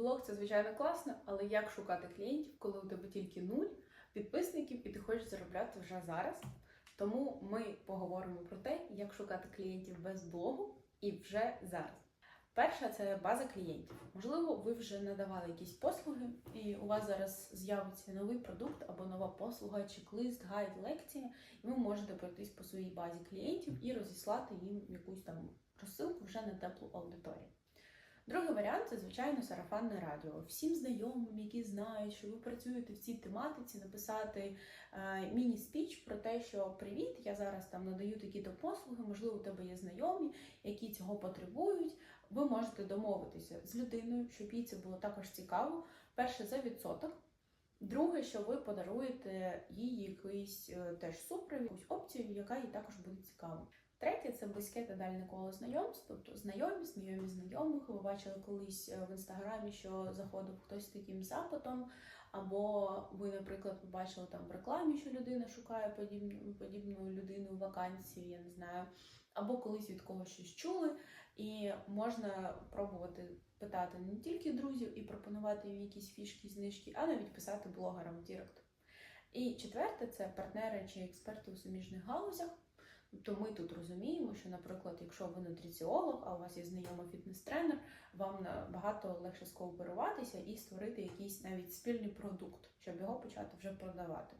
Блог це звичайно класно, але як шукати клієнтів, коли у тебе тільки нуль підписників і ти хочеш заробляти вже зараз? Тому ми поговоримо про те, як шукати клієнтів без блогу і вже зараз. Перша це база клієнтів. Можливо, ви вже надавали якісь послуги, і у вас зараз з'явиться новий продукт або нова послуга, чек-лист, гайд, лекція, і ви можете пройтись по своїй базі клієнтів і розіслати їм якусь там розсилку вже на теплу аудиторію. Другий варіант це, звичайно, сарафанне радіо. Всім знайомим, які знають, що ви працюєте в цій тематиці, написати е, міні-спіч про те, що привіт, я зараз там надаю такі-то послуги, можливо, у тебе є знайомі, які цього потребують. Ви можете домовитися з людиною, щоб їй це було також цікаво. Перше за відсоток. Друге, що ви подаруєте їй якийсь е, теж супровід, якусь опцію, яка їй також буде цікава. Третє це близьке та дальне коло знайомств, тобто знайомі, знайомі знайомих. Ви бачили колись е, в інстаграмі, що заходив хтось з таким запитом, або ви, наприклад, побачили там в рекламі, що людина шукає подібну, подібну людину в вакансії, я не знаю, або колись від когось щось чули, і можна пробувати питати не тільки друзів і пропонувати їм якісь фішки, знижки, а навіть писати блогерам в Дірект. І четверте це партнери чи експерти у суміжних галузях. Тобто ми тут розуміємо, що, наприклад, якщо ви нутриціолог, а у вас є знайомий фітнес-тренер, вам набагато легше скооперуватися і створити якийсь навіть спільний продукт, щоб його почати вже продавати.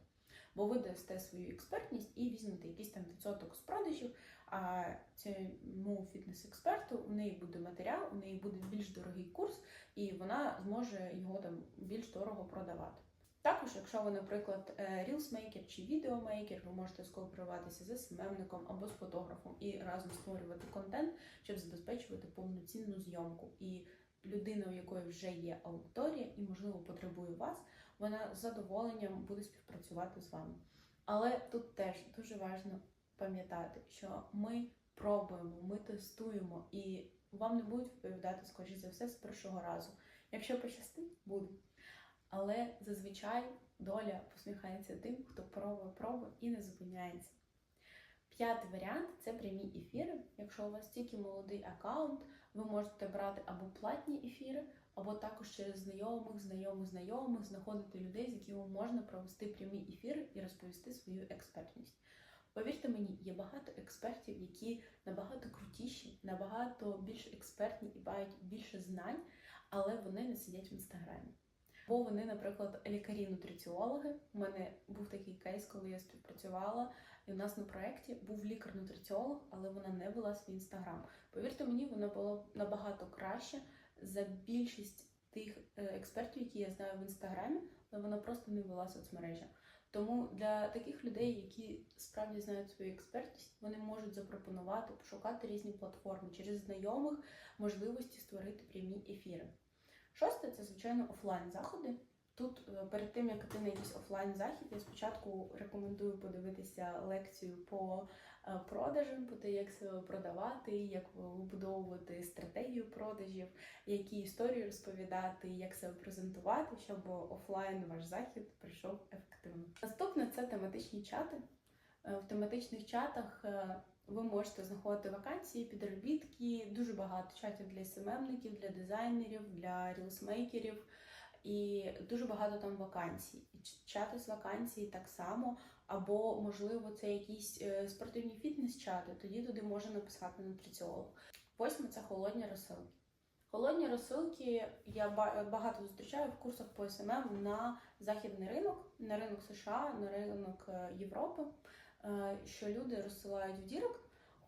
Бо ви дасте свою експертність і візьмете якийсь там відсоток з продажів, а цьому фітнес-експерту у неї буде матеріал, у неї буде більш дорогий курс, і вона зможе його там більш дорого продавати. Також, якщо ви, наприклад, рілсмейкер чи відеомейкер, ви можете скооперуватися з СММником або з фотографом і разом створювати контент, щоб забезпечувати повноцінну зйомку. І людина, у якої вже є аудиторія і, можливо, потребує вас, вона з задоволенням буде співпрацювати з вами. Але тут теж дуже важливо пам'ятати, що ми пробуємо, ми тестуємо, і вам не будуть відповідати, скоріш за все, з першого разу. Якщо пощастить, буде. Але зазвичай доля посміхається тим, хто пробує пробує і не зупиняється. П'ятий варіант це прямі ефіри. Якщо у вас тільки молодий аккаунт, ви можете брати або платні ефіри, або також через знайомих, знайомих, знайомих знаходити людей, з якими можна провести прямі ефіри і розповісти свою експертність. Повірте мені, є багато експертів, які набагато крутіші, набагато більш експертні і мають більше знань, але вони не сидять в інстаграмі. Бо вони, наприклад, лікарі-нутриціологи. У мене був такий кейс, коли я співпрацювала, і у нас на проєкті був лікар-нутриціолог, але вона не вела свій інстаграм. Повірте мені, вона була набагато краще за більшість тих е, експертів, які я знаю в інстаграмі, але вона просто не вела соцмережі. Тому для таких людей, які справді знають свою експертність, вони можуть запропонувати, пошукати різні платформи через знайомих можливості створити прямі ефіри. Шосте це, звичайно, офлайн заходи. Тут е, перед тим, як іти на якийсь офлайн захід, я спочатку рекомендую подивитися лекцію по е, продажам, по те, як себе продавати, як вибудовувати стратегію продажів, які історії розповідати, як себе презентувати, щоб офлайн ваш захід прийшов ефективно. Наступне це тематичні чати. Е, В тематичних чатах ви можете знаходити вакансії, підробітки, дуже багато чатів для СММників, для дизайнерів, для рілсмейкерів. І дуже багато там вакансій. Чати з вакансій так само, або, можливо, це якісь е, спортивні фітнес-чати, тоді туди може написати нутриціолог. Восьме це холодні розсилки. Холодні розсилки я багато зустрічаю в курсах по СММ на західний ринок, на ринок США, на ринок е, Європи. Е, що люди розсилають в дірок,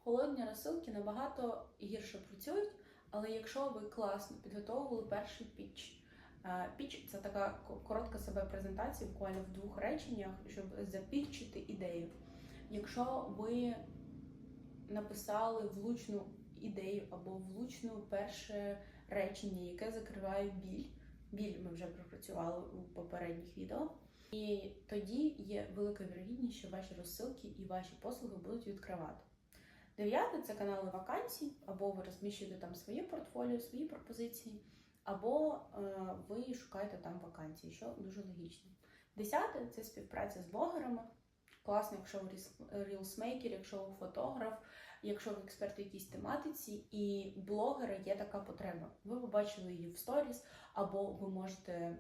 холодні розсилки набагато гірше працюють, але якщо ви класно підготовили перший піч. Піч це така коротка себе презентація, буквально в двох реченнях, щоб запітчити ідею. Якщо ви написали влучну ідею або влучну перше речення, яке закриває біль, біль ми вже пропрацювали у попередніх відео. І тоді є велика вірогідність, що ваші розсилки і ваші послуги будуть відкривати. Дев'яте це канали вакансій, або ви розміщуєте там своє портфоліо, свої пропозиції, або е, ви шукаєте там вакансії, що дуже логічно. Десяте це співпраця з блогерами. Класно, якщо ви рілсмейкер, якщо ви фотограф, якщо ви експерт у якійсь тематиці, і блогера є така потреба. Ви побачили її в сторіс, або ви можете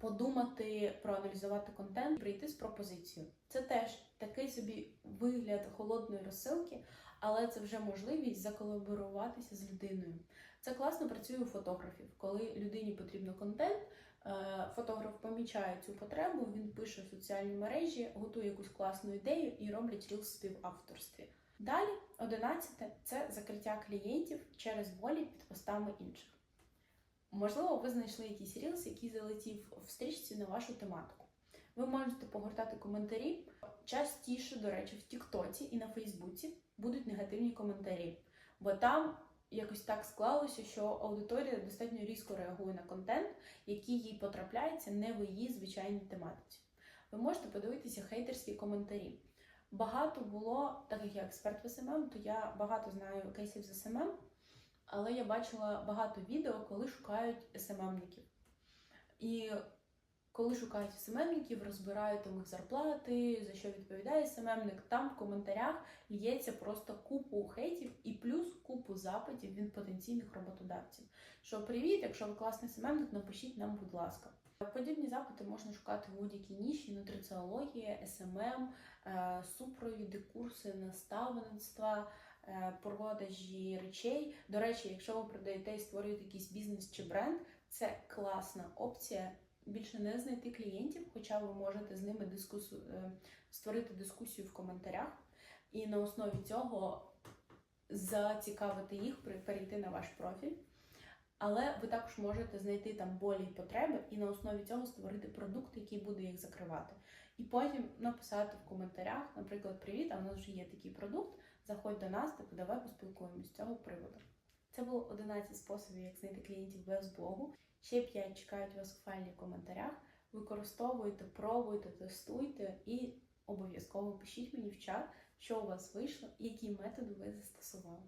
подумати, проаналізувати контент, прийти з пропозицією. Це теж такий собі вигляд холодної розсилки, але це вже можливість заколаборуватися з людиною. Це класно працює у фотографів, коли людині потрібно контент. е, Фотограф помічає цю потребу, він пише в соціальні мережі, готує якусь класну ідею і роблять ріл в співавторстві. Далі, одинадцяте це закриття клієнтів через волі під постами інших. Можливо, ви знайшли якийсь рілс, який залетів в стрічці на вашу тематику. Ви можете погортати коментарі. Частіше, до речі, в Тіктоці і на Фейсбуці будуть негативні коментарі, бо там якось так склалося, що аудиторія достатньо різко реагує на контент, який їй потрапляється не в її звичайній тематиці. Ви можете подивитися хейтерські коментарі. Багато було, так як я експерт в СММ, то я багато знаю кейсів з СММ, але я бачила багато відео, коли шукають СММників. І коли шукають СММників, розбирають там їх зарплати, за що відповідає СММник, там в коментарях лється просто купу хейтів і плюс купу запитів від потенційних роботодавців. Що привіт, якщо ви класний СММник, напишіть нам, будь ласка. Подібні запити можна шукати в будь-якій ніші, нутриціологія, СММ, е, супровіди, курси наставництва, продажі речей. До речі, якщо ви продаєте і створюєте якийсь бізнес чи бренд, це класна опція. Більше не знайти клієнтів, хоча ви можете з ними дискусу... е, створити дискусію в коментарях, і на основі цього зацікавити їх перейти на ваш профіль. Але ви також можете знайти там болі і потреби і на основі цього створити продукт, який буде їх закривати. І потім написати в коментарях, наприклад, привіт, а в нас вже є такий продукт. Заходь до нас, типу, давай поспілкуємось з цього приводу. Це було 11 способів, як знайти клієнтів без блогу. Ще 5 чекають вас у файлі в коментарях. Використовуйте, пробуйте, тестуйте і обов'язково пишіть мені в чат, що у вас вийшло і які методи ви застосували.